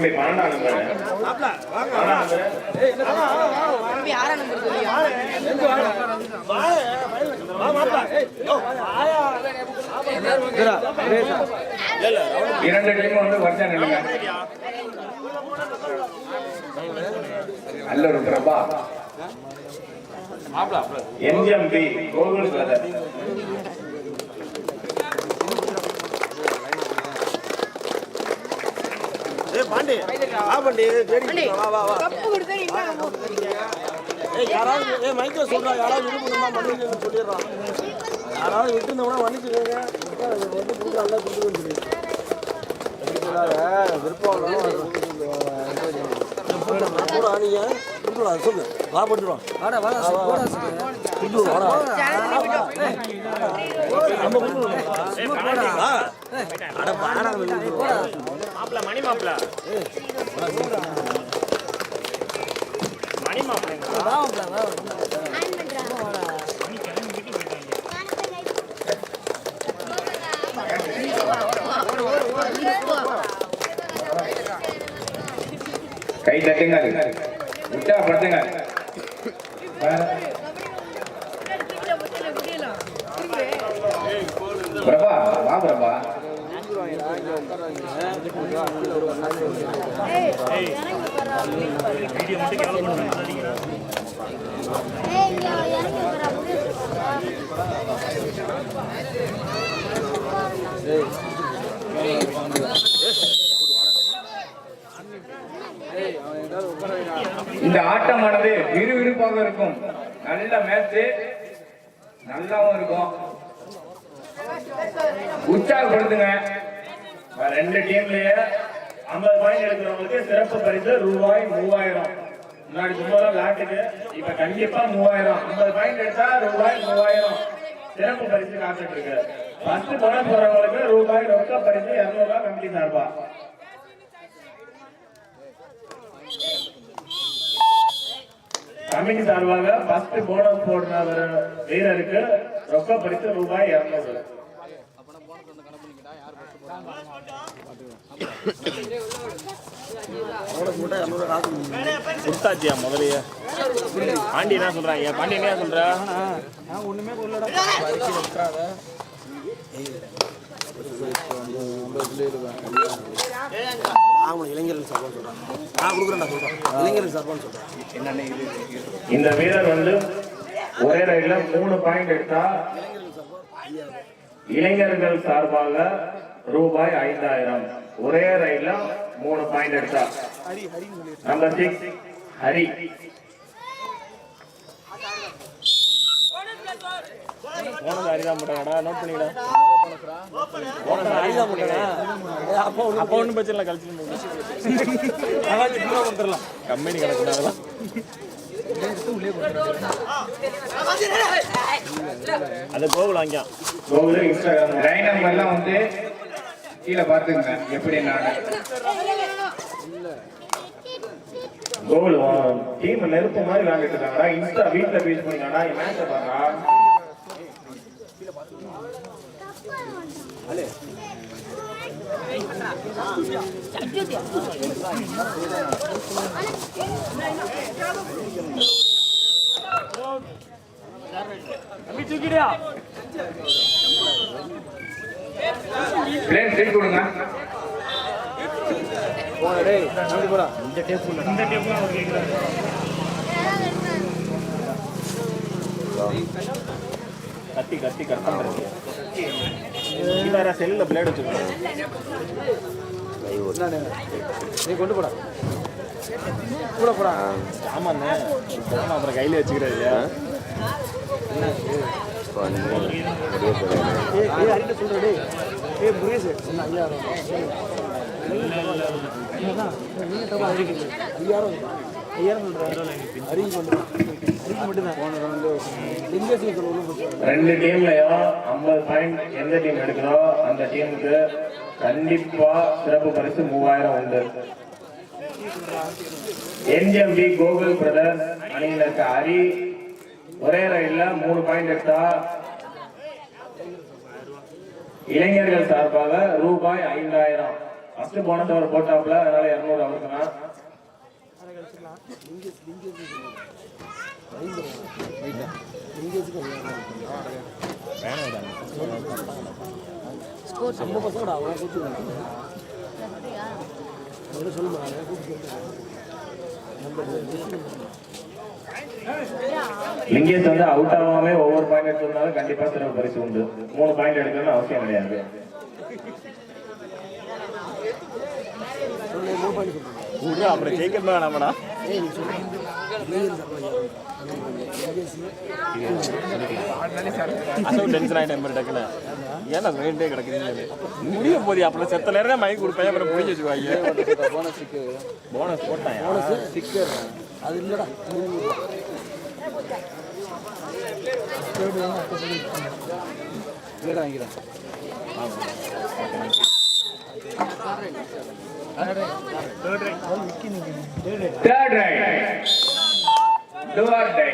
தம்பி பன்னெண்டாம் நம்பர் இரண்டு டீம் வந்து வருஷம் நில்லுங்க நல்ல ஒரு பிரபா. எம்ஜிஎம்பி கோகுல் பிரதர் பாண்டி வா பாண்டி தேடி வா வா வா கப்பு கொடுத்தா நீ என்ன ஏய் யாராவது ஏய் மைக்கேல் சொல்றா யாராவது இது பண்ணுமா பண்ணிக்கன்னு சொல்லிடுறான் யாராவது விட்டுருந்தோம்னா மன்னிச்சுக்கோங்க வந்து கொடுக்க நல்லா சொல்லி விருப்பம் கூட கொடுத்துடா சொல்லு வா பண்ணிடுவோம் வாடா வாடா வாடா கொடுத்துருவோம் வாடா நம்ம கொடுத்துருவோம் வா அட வாடா மாப்பிள மணி மாப்பிள. மணி மாப்பிள கை தட்டுங்க முட்டா படுத்துங்க பிரபா வா பிரபா வீடியோ மட்டும் கேவலம் பண்ணுறேன் இந்த ஆட்டமானது விறுவிறுப்பாக இருக்கும். நல்ல மேட்ச் நல்லாவும் இருக்கும். உற்சாகப்படுத்துங்க. ரெண்டு டீம்லயே ஐம்பது பாயிண்ட் எடுக்கிறவங்களுக்கு சிறப்பு பரிசு ரூபாய் மூவாயிரம். முன்னாடி சும்மா விளாட்டுக்கு இப்ப கண்டிப்பா மூவாயிரம். ஐம்பது பாயிண்ட் எடுத்தா ரூபாய் மூவாயிரம். சிறப்பு பரிசு காத்துட்டு இருக்கு ஃபர்ஸ்ட் போன போறவங்களுக்கு ரூபாய் ரொக்க பரிசு இருநூறு ரூபாய் கமிட்டி சார்பா. கமிட்டி சார்பாக ஃபர்ஸ்ட் போனஸ் போடுற வீரருக்கு ரொக்க பரிசு ரூபாய் இருநூறு. கொடுத்தாச்சியா முதலையே? பாண்டி என்ன சொல்றாங்க? பாண்டி என்ன சொல்றா? ஒண்ணுமே நான் இளைஞர்கள் இந்த வீரர் வந்து ஒரே ரைட்ல மூணு பாயிண்ட் எடுத்தா இளைஞர்கள் சார்பாக ரூபாய் ஐந்தாயிரம். ஒரே ரைட்ல மூணு பாயிண்ட் எடுத்தா. Number six Hari. போனது அரிதான் போட்டாங்கடா நோட் பண்ணிக்கடா அடிதான் போட்டேன் அப்போ அப்போ ஒன்றும் பிரச்சனை இல்லை கழிச்சு வந்துடலாம் கம்பெனி கிடக்குனால அது கோகுல் வாங்கியான் கோகுல் இன்ஸ்டாகிராம் லைன் நம்பர்லாம் வந்து கீழே பார்த்துங்க எப்படி நான். கோகுல் டீம் நெருப்பு மாதிரி விளையாண்டுட்டு இருக்காங்கடா இன்ஸ்டா வீட்ல பேஸ் பண்ணிக்காடா மேட்ச பாருடா தூக்கிடியா? பிளேன் திருப்பி கொடுங்க. போடா டேய் இந்த டேப் கத்தி கத்தி கட் பண்ணுறது வேற செல்லில் பிளேட் வச்சுருக்கோம் நீ கொண்டு போடா கூட போடா ஆமாண்ணே ஆமாம் அப்புறம் கையில் வச்சுக்கிறாரு ஐயாயிரம் ரெண்டு டீம்லயும் ஐம்பது பாயிண்ட் எந்த டீம் எடுக்கிறோ அந்த டீமுக்கு கண்டிப்பா சிறப்பு பரிசு மூவாயிரம் உண்டு. என்ஜிஎம்பி கோகுல் பிரதர்ஸ் அணியில் இருக்க ஹரி ஒரே ரயில்ல மூணு பாயிண்ட் எடுத்தா இளைஞர்கள் சார்பாக ரூபாய் ஐந்தாயிரம். ஃபர்ஸ்ட் போனஸ் அவர் போட்டாப்ல அதனால இருநூறு அவருக்கு தான் நம்ம பசங்கடா அவன் கூட்டு அவனை சொல்லுமா லிங்கேஷ் வந்து அவுட் ஆகாம ஒவ்வொரு பாயிண்ட் எடுத்ததுனால கண்டிப்பா சிறப்பு பரிசு உண்டு. மூணு பாயிண்ட் எடுக்கணும்னு அவசியம் கிடையாது. அப்புறம் ஜெயிக்கிறதா வேணாமடா. ஏய் நீ சொல்லு நீங்க அசவு டென்ஷன் ஆகிட்டேன் மாதிரி டக்குல ஏன்னா வேண்டே கிடக்குது முடிய போதி அப்புறம் செத்த நேரம் மைக் கொடுப்பேன் அப்புறம் முடிஞ்சு வச்சுக்குவாங்க. போனஸ் போட்டான் போனஸ் அது இல்லடா இல்லடா வாங்கிக்கிறேன் third right do or die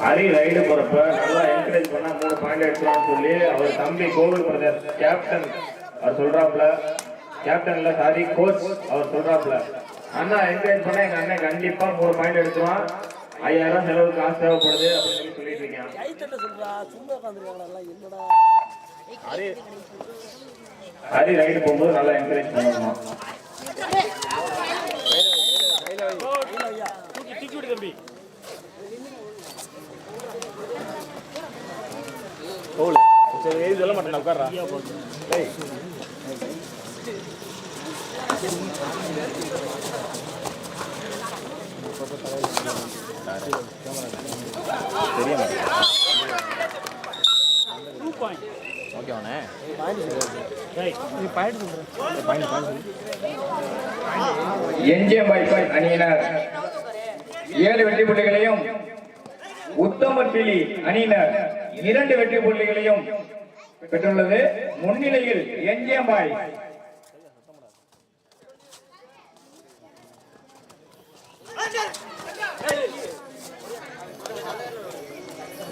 Hari ride போறப்ப நல்லா என்கரேஜ் பண்ணா மூணு சொல்லி அவர் தம்பி கோவில் பிரதர் கேப்டன் அவர் சொல்றாப்ல கேப்டன்ல சாரி கோச் அவர் சொல்றாப்ல அண்ணா என்கரேஜ் பண்ண எங்க அண்ணன் கண்டிப்பா மூணு பாயிண்ட் எடுத்துருவான். ஐயாயிரம் செலவு காசு தேவைப்படுது அப்படின்னு சொல்லி சொல்லிட்டு இருக்கேன் ஹரி ஹரி ரைடு போகும்போது நல்லா என்கரேஜ் பண்ணணுமா தூக்கி தூக்கி விடு தம்பி. ஓல சரி எது சொல்ல மாட்டேன் உட்கார்றா. டேய் தெரிய ஓகே அவனே. என்ஜிஎம் வைஃபை அணியினர். ஏழு வெற்றி புள்ளிகளையும் உத்தமர் பிலி அணியினர். இரண்டு வெற்றி புள்ளிகளையும் பெற்றுள்ளது. முன்னிலையில் எஞ்சியம்பாய்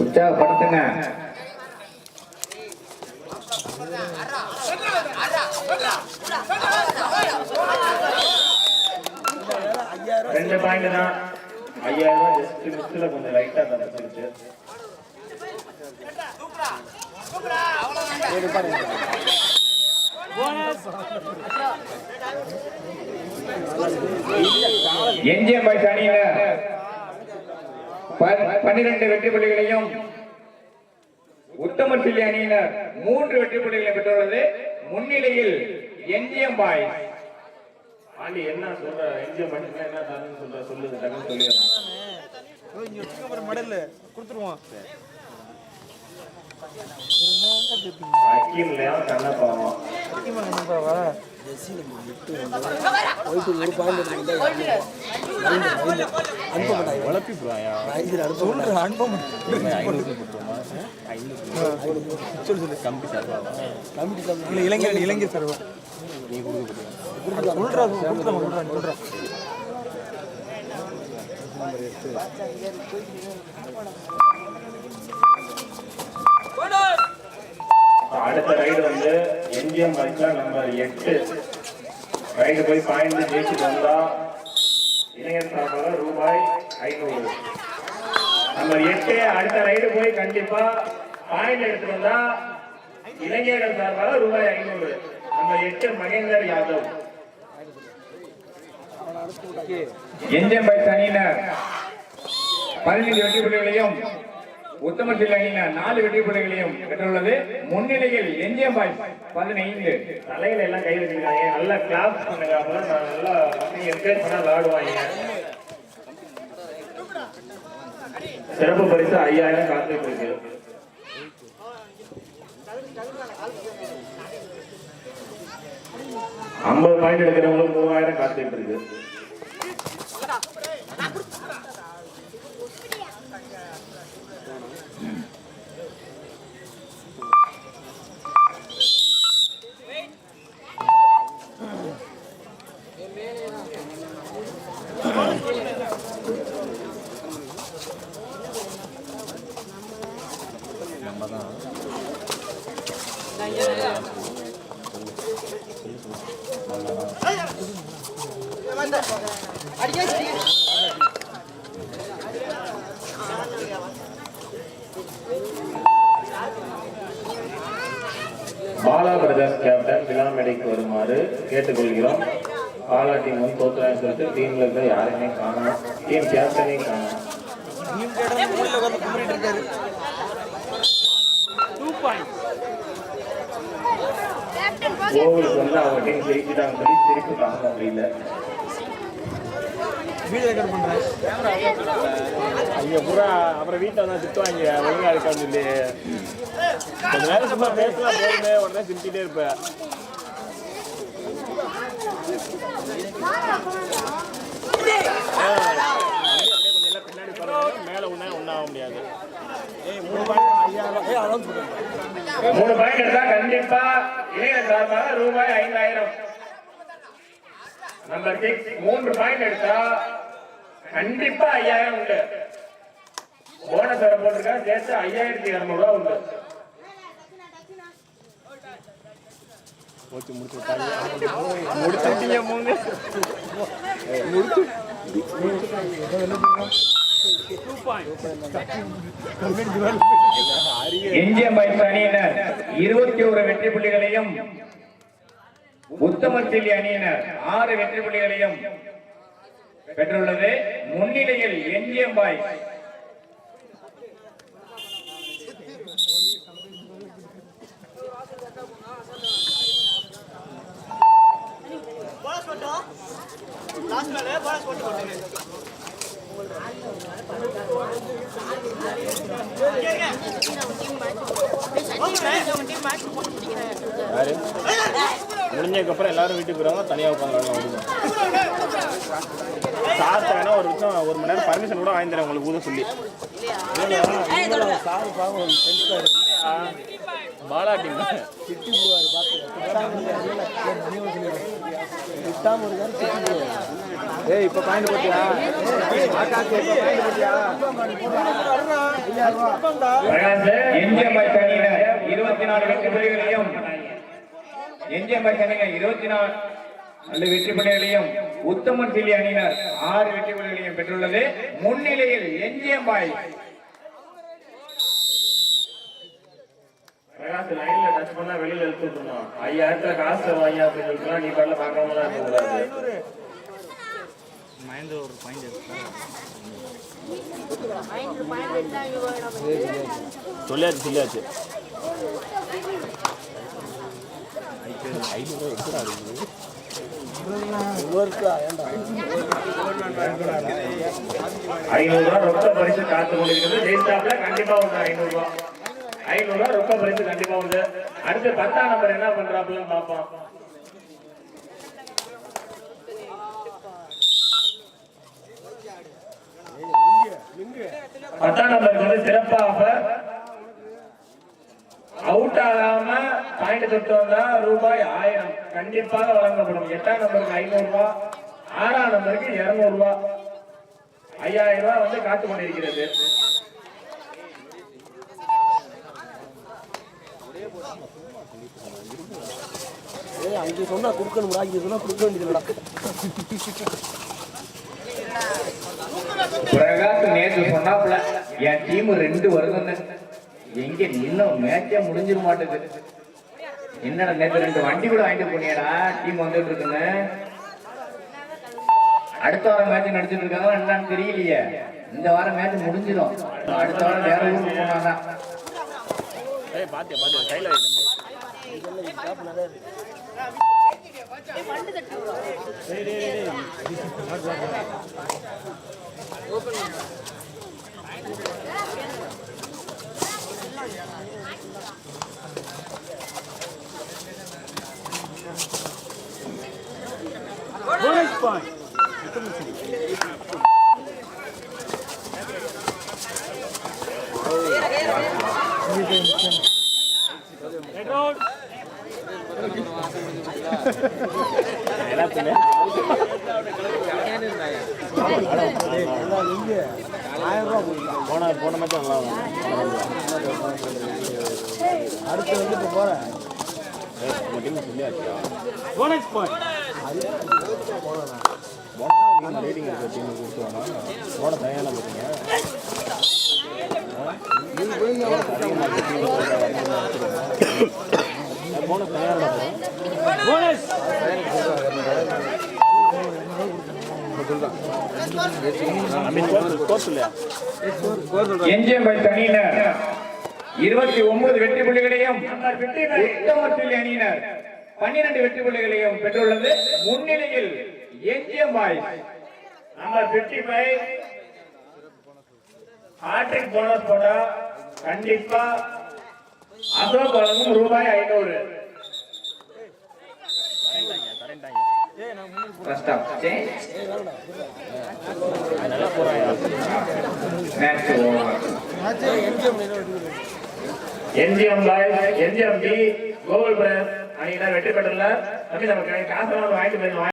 உற்சாகப்படுத்துங்க ரெண்டு பாயிண்ட் தான். ஐயாயிரம் ரூபாய் ஜஸ்ட் மிஸ்ல கொஞ்சம் லைட்டா தந்துருச்சு. என்ஜிஎம் பாய்ஸ் அணியினர் பன்னிரண்டு வெற்றி புள்ளிகளையும் உத்தம சில்லி அணியினர் மூன்று வெற்றி புள்ளிகளை பெற்றுள்ளது. முன்னிலையில் என்ஜிஎம் பாய். ஆண்டி என்ன சொல்ற? என்ஜிஎம் மட்டுமே என்ன சொல்ற? சொல்லுங்க டக்குன்னு சொல்லிடுறேன் மெடல் கொடுத்துருவோம். இளைஞர் இளைஞர் சார் நீ கொடுக்க சொல்றா சொல்றேன் சொல்றேன் அடுத்த ரைடு வந்து எம்ஜிஎம் பைக்ல நம்பர் எட்டு. ரைடு போய் பாய்ந்து ஜெயிச்சுட்டு வந்தா இளைஞர் சார்பாக ரூபாய் ஐநூறு. நம்பர் எட்டு அடுத்த ரைடு போய் கண்டிப்பா பாயிண்ட் எடுத்து வந்தா இளைஞர்கள் சார்பாக ரூபாய் ஐநூறு. நம்பர் எட்டு மகேந்தர் யாதவ். எம்ஜிஎம் பைக் அணியினர் பதினைந்து வெற்றி புள்ளிகளையும் உத்தம சில நாலு வெற்றி புள்ளிகளையும் பெற்றுள்ளது. முன்னிலையில் எஞ்சியம் பாய் பதினைந்து. தலையில எல்லாம் கை வச்சிருக்காங்க நல்லா கிளாப் பண்ணுங்க. அப்பதான் நல்லா என்கரேஜ் பண்ணா விளையாடுவாங்க சிறப்பு பரிசு ஐயாயிரம் காத்துட்டு இருக்கு. ஐம்பது பாயிண்ட் எடுக்கிறவங்களுக்கு மூவாயிரம் காத்துட்டு இருக்கு பாலா பிரதர்ஸ் கேப்டன் விழாமேடைக்கு வருமாறு கேட்டுக்கொள்கிறோம். பாலா டீம் வந்து தோத்துறான்னு சொல்லிட்டு டீம்ல இருக்க யாரையுமே காணோம். டீம் கேப்டனையும் காணோம். கோவிலுக்கு வந்து அவங்க டீம் ஜெயிச்சுட்டாங்க சொல்லி திருப்பி காண முடியல. வீடியோ ரெக்கார்ட் பண்ணுறேன் பூரா அப்புறம் வீட்டில் வந்து திட்டுவாங்க. ஒழுங்கா இருக்கான்னு சொல்லி. கொஞ்ச நேரம் சும்மா பேசலாம் போதுமே உடனே சிரிச்சிட்டே இருப்பேன் அப்படியே கொஞ்சம் எல்லாம் பின்னாடி பாருங்க மேலே ஒன்றா ஒன்றாக முடியாது ஏய் மூணு பாயிண்ட் மூணு பாயிண்ட் எடுத்தா கண்டிப்பா இளைஞர் சார்பாக ரூபாய் ஐந்தாயிரம். நம்பர் சிக்ஸ் மூன்று பாயிண்ட் எடுத்தா கண்டிப்பா ஐயாயிரம் உண்டு. போனஸ் வர போட்டிருக்கா சேர்த்து ஐயாயிரத்தி இருநூறு உண்டு. போச்சு முடிச்சு விட்டாங்க முடிச்சுட்டீங்க மூணு முடிச்சு எஞ்சிய பயிற்சி அணியினர் இருபத்தி ஒரு வெற்றி புள்ளிகளையும் உத்தமத்தில்லி அணியினர் ஆறு வெற்றி புள்ளிகளையும் பெற்றுள்ளது. முன்னிலையில் எஞ்சியம் பாய் யாரு? முடிஞ்சதுக்கப்புறம் எல்லாரும் வீட்டுக்கு போகிறாங்க தனியாக உட்காந்து விடுவோம் சார்ட்ட வேணா ஒரு நிமிஷம் ஒரு மணி நேரம் பர்மிஷன் கூட வாங்கி தரேன் உங்களுக்கு ஊத சொல்லி. சார் பாலா டீம் திட்டி போடுவார் பார்த்து ஏய் இப்போ பாயிண்ட் போட்டியா? ஆகாஷ் இப்போ பாயிண்ட் போட்டியா? ஐயாயிரம் ரூபா எஞ்சியம் பாய் அணியினர் இருபத்தி நாலு வெற்றி புள்ளிகளையும் எஞ்சியம் பாய் அணியினர் இருபத்தி நாலு வெற்றி புள்ளிகளையும் உத்தமன் சில்லி அணியினர் ஆறு வெற்றி புள்ளிகளையும் பெற்றுள்ளது. முன்னிலையில் எஞ்சியம் பாய். பிரகாஷ் லைன்ல டச் பண்ணா வெளியில விட்டுருமா ஐயாயிரத்துல காசு வாங்கி அப்படின்னு சொல்லிட்டு நீ பாட்டில் பார்க்காம தான் மயந்து ஒரு பாயிண்ட் இருக்கு சொல்லியாச்சு சொல்லியாச்சு. ஒருக்கா ஏண்டா ஐநூறு ரூபாய் ரொக்க பரிசு காத்து கொண்டிருக்கிறது. ஜெயிச்சாப்ல கண்டிப்பா உண்டு ஐநூறு ரூபாய் ஐநூறு ரூபாய் ரொக்க பரிசு கண்டிப்பா உண்டு அடுத்து பத்தாம் நம்பர் என்ன பண்றாப்புலன்னு பார்ப்போம். பத்தாம் நம்பருக்கு வந்து சிறப்பாக அவுட் ஆகாம பாயிண்ட் தொட்டோம்னா ரூபாய் ஆயிரம். கண்டிப்பாக வழங்கப்படும். எட்டாம் நம்பருக்கு ஐநூறு ரூபாய் ஆறாம் நம்பருக்கு இருநூறு ரூபாய் ஐயாயிரம் ரூபாய் வந்து காத்து கொண்டிருக்கிறது. ஏய் அங்கே சொன்னா கொடுக்கணும்டா இங்கே சொன்னா கொடுக்க வேண்டியது பிரகாஷ் நேற்று சொன்னாப்புல என் டீம் ரெண்டு வருதுன்னு எங்க இன்னும் மேட்சே முடிஞ்சிட மாட்டேங்குது என்னடா நேற்று ரெண்டு வண்டி கூட வாங்கிட்டு போனியடா டீம் வந்துட்டு இருக்குன்னு அடுத்த வாரம் மேட்ச் நடிச்சிட்டு இருக்காங்க என்னன்னு தெரியலையே இந்த வாரம் மேட்ச் முடிஞ்சிடும் அடுத்த வாரம் வேற ஊருக்கு Bonus point. என்ன கையில் ஆயிரம் ரூபா எல்லாத்துமே போன போன மாதிரி நல்லா அடுத்து வந்து இப்போ போகிறேன் போனஸ் பாயிண்ட் ரேட்டிங் கொடுத்துருவாங்க போன தயாராக பார்த்தீங்க தயாராக போனஸ் கோர்ஸ் இல்லையா அணியினர் இருபத்தி ஒன்பது வெற்றி புள்ளிகளையும் உத்தமத்தில் அணியினர். பன்னிரண்டு வெற்றி புள்ளிகளையும் பெற்றுள்ளது. முன்னிலையில் MGM boy number fifty five hattrick bonus போட்டா கண்டிப்பா அசோக் வழங்கும் ரூபாய் ஐநூறு. First off, change. Match over. MGM boy MGM B Gokul brothers அணியினர் வெற்றி பெற்றுள்ளார் நமக்கு காசு வாங்கிட்டு போயிருந்தோம்